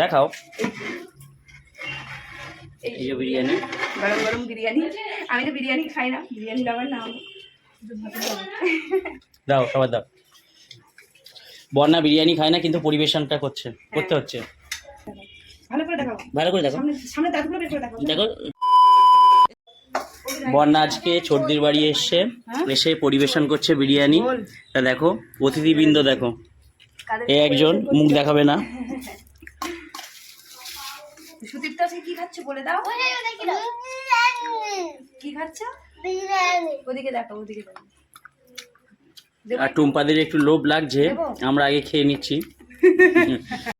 দেখাও। এই যে বিরিয়ানি। গরম গরম বিরিয়ানি। আমি তো বিরিয়ানি খাই না। বিরিয়ানি লাভার না দাও সবার দাও। বন্যা বিরিয়ানি খায় না কিন্তু পরিবেশনটা করছে করতে হচ্ছে। ভালো করে দেখাও। ভালো করে দেখো সামনে সামনে দাঁতগুলো বের করে দেখাও। দেখো। বন্যা আজকে চর্দির বাড়ি এসছে এসে পরিবেশন করছে বিরিয়ানি। তা দেখো অতিথিবৃন্দ দেখো। এ একজন মুখ দেখাবে না। আজকে কি খাচ্ছ বলে দাও। কি খাচ্ছ? ওদিকে দেখো ওদিকে দেখো। আর টুম্পাদের একটু লোভ লাগছে আমরা আগে খেয়ে নিচ্ছি।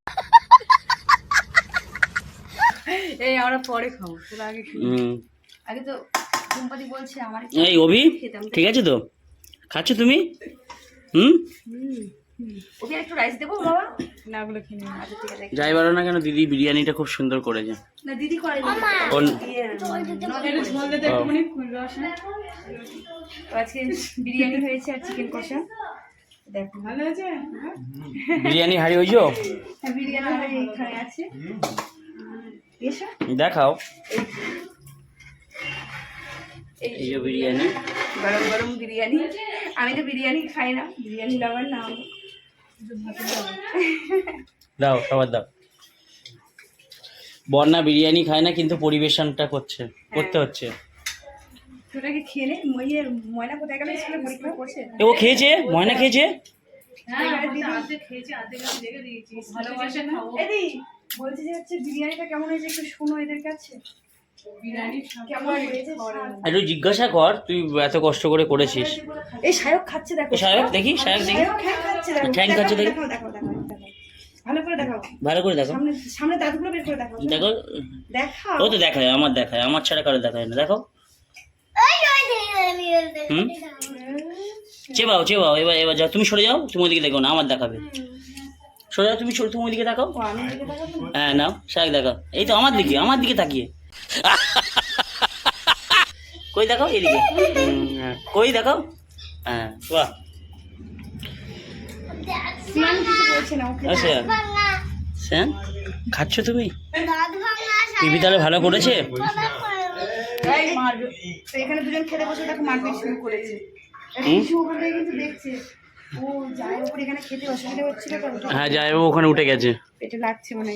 এই আমরা পরে খাব তোরা আগে আগে তো বলছে আমার এই অভি খেতাম। ঠিক আছে তো? খাচ্ছ তুমি? হুম। ওকে একটু রাইস দেবো বাবা? না ওগুলো খেয়ে নিই আচ্ছা ঠিক আছে যাই বলো না কেন দিদি বিরিয়ানিটা খুব সুন্দর করেছে। না দিদি করে কোন আজকে বিরিয়ানি হয়েছে আর চিকেন কষা। দেখো ভালো আছে বিরিয়ানি হারি হয়েছো? হ্যাঁ বিরিয়ানি এখানে আছে। দেখাও। এই যে বিরিয়ানি। গরম গরম বিরিয়ানি। আমি তো বিরিয়ানি খাই না। বিরিয়ানি লাভার না। দাও সবার দাও। বন্যা বিরিয়ানি খায় না কিন্তু পরিবেশনটা করছে করতে হচ্ছে। করছে এ, ও খেয়েছে? ময়না খেয়েছে? বলছি যে হচ্ছে বিরিয়ানিটা কেমন হয়েছে একটু শোনো এদের কাছে। একটু জিজ্ঞাসা কর তুই এত কষ্ট করে করেছিস। এই সায়ক খাচ্ছে দেখো। এ, সায়ক দেখি সায়ক দেখি। ঠ্যাং খাচ্ছে দেখো। ভালো করে দেখাও। ভালো করে দেখো সামনে সামনে দাঁতগুলো বের করে দেখাও। দেখো। দেখাও। ও তো দেখায় আমার দেখায়। আমার ছাড়া কারও দেখায় না। দেখো। হুম? চেবাও চেবাও। এবার এবার যাও তুমি সরে যাও তুমি ওদিকে দেখো না আমার দেখাবে। সরে যাও তুমি সরে- তুমি ওদিকে দেখাও? হ্যাঁ নাও শাক দেখাও। এই তো আমার দিকে আমার দিকে তাকিয়ে। কই দেখাও এদিকে। কই দেখাও হ্যাঁ বাহ সিয়ান আচ্ছা। খাচ্ছ তুমি? টিভি তাহলে ভালো করেছে? এই মারবে। তো এখানে দুজন খেতে বসে দেখো মারপিট শুরু করেছে। কিছু ওখান কিন্তু দেখছে। হ্যাঁ যাই হোক, ওখানে উঠে গেছে। পেটে লাগছে মানে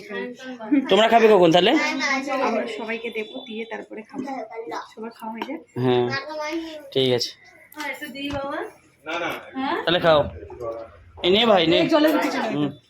তোমরা খাবে কখন তাহলে? আমরা সবাইকে দেবো দিয়ে তারপরে খাব। সবার খাওয়া হয়ে যায় হ্যাঁ ঠিক আছে। দিই তাহলে খাও। এই নে ভাই নে। চলে হুম। তোমরা চলো